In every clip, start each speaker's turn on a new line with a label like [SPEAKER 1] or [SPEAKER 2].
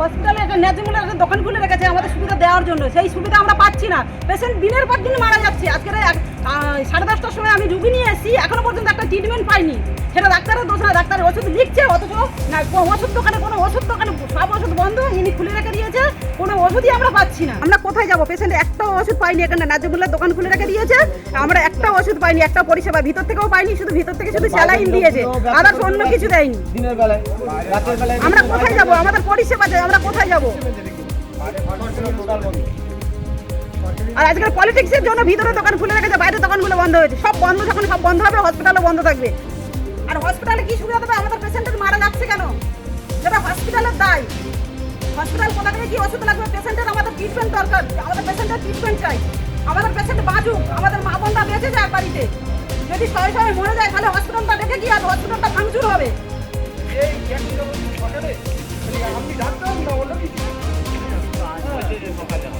[SPEAKER 1] হসপিটালে একটা ন্যায্য মূল্যের দোকান খুলে রেখেছে আমাদের সুবিধা দেওয়ার জন্য। সেই সুবিধা আমরা পাচ্ছি না। পেশেন্ট দিনের পর দিন মারা যাচ্ছে। আজকে সাড়ে দশটার সময় আমি রুগী নিয়ে এসেছি। এখনও পর্যন্ত একটা ট্রিটমেন্ট পাইনি। সেটা ডাক্তারের দোষ না ডাক্তার ওষুধ লিখছে অথচ না ওষুধ দোকানে কোনো ওষুধ দোকানে সব ওষুধ বন্ধ ইনি খুলে রেখে দিয়েছে। কোনো ওষুধই আমরা পাচ্ছি না। আমরা কোথায় যাব? পেশেন্ট একটা ওষুধ পাইনি এখানে ন্যায্য দোকান খুলে রেখে দিয়েছে। আমরা একটা ওষুধ পাইনি একটা পরিষেবা। ভিতর থেকেও পাইনি শুধু ভিতর থেকে শুধু স্যালাইন দিয়েছে। আদার্স অন্য কিছু দেয়নি। আমরা কোথায় যাব? আমাদের আর আজকাল পলিটিক্সের জন্য ভিতরে দোকান খুলে রেখেছে, বাইরের দোকানগুলো বন্ধ হয়েছে। সব বন্ধ যখন সব বন্ধ হবে হসপিটালও বন্ধ থাকবে। আর হসপিটালে কি সুবিধা দেবে? আমাদের পেশেন্টের মারা যাচ্ছে কেন? সেটা হসপিটালের দায়। হসপিটাল কোথা থেকে কি ওষুধ লাগবে? পেশেন্টের আমাদের ট্রিটমেন্ট দরকার। আমাদের পেশেন্টের ট্রিটমেন্ট চাই। আমাদের পেশেন্ট বাঁচুক আমাদের মা বোনরা বেঁচে যায় বাড়িতে। যদি সবাই সবাই মরে যায়, তাহলে হসপিটালটা দেখে কি হবে? হসপিটালটা ভাঙচুর হবে।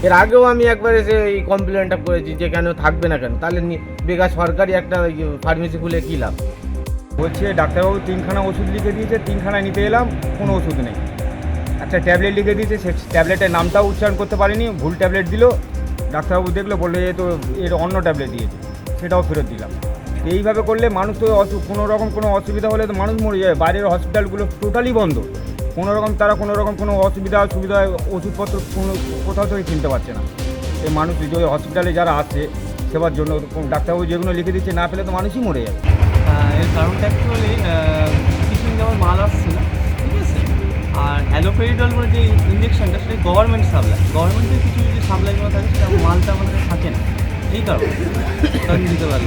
[SPEAKER 2] এর আগেও আমি একবার এসে এই কমপ্লেনটা করেছি যে কেন থাকবে না কেন? তাহলে বেকার সরকারি একটা ফার্মেসি খুলে কী লাভ?
[SPEAKER 3] বলছে, ডাক্তারবাবু তিনখানা ওষুধ লিখে দিয়েছে তিনখানা নিতে এলাম, কোনো ওষুধ নেই। একটা ট্যাবলেট লিখে দিয়েছে, সে ট্যাবলেটের নামটাও উচ্চারণ করতে পারিনি, ভুল ট্যাবলেট দিল। ডাক্তারবাবু দেখল, বলল, এ তো এর অন্য ট্যাবলেট দিয়েছে, সেটাও ফেরত দিলাম। এইভাবে করলে মানুষ তো কোনো রকম কোনো অসুবিধা হলে তো মানুষ মরে যাবে। বাইরের হসপিটালগুলো টোটালি বন্ধ। কোনো রকম তারা কোনো রকম কোনো অসুবিধা সুবিধা ওষুধপত্র কোনো কোথাও থেকে কিনতে পারছে না। এই মানুষ যে হসপিটালে যারা আসছে সেবার জন্য ডাক্তারবাবু যেগুলো লিখে দিচ্ছে, না পেলে তো মানুষই মরে যাবে।
[SPEAKER 4] এর কারণটা অ্যাকচুয়ালি কিছুদিন যেমন মাল আসছে না, ঠিক আছে? আর অ্যালোপেরিডল বলে যে ইঞ্জেকশনটা সেটা গভর্নমেন্ট সাপ্লাই গভর্নমেন্টের কিছু যে সাপ্লাইগুলো থাকে, সেটা মালটা আমাদের থাকে না। এই কারণে। কারণ দিতে পারল।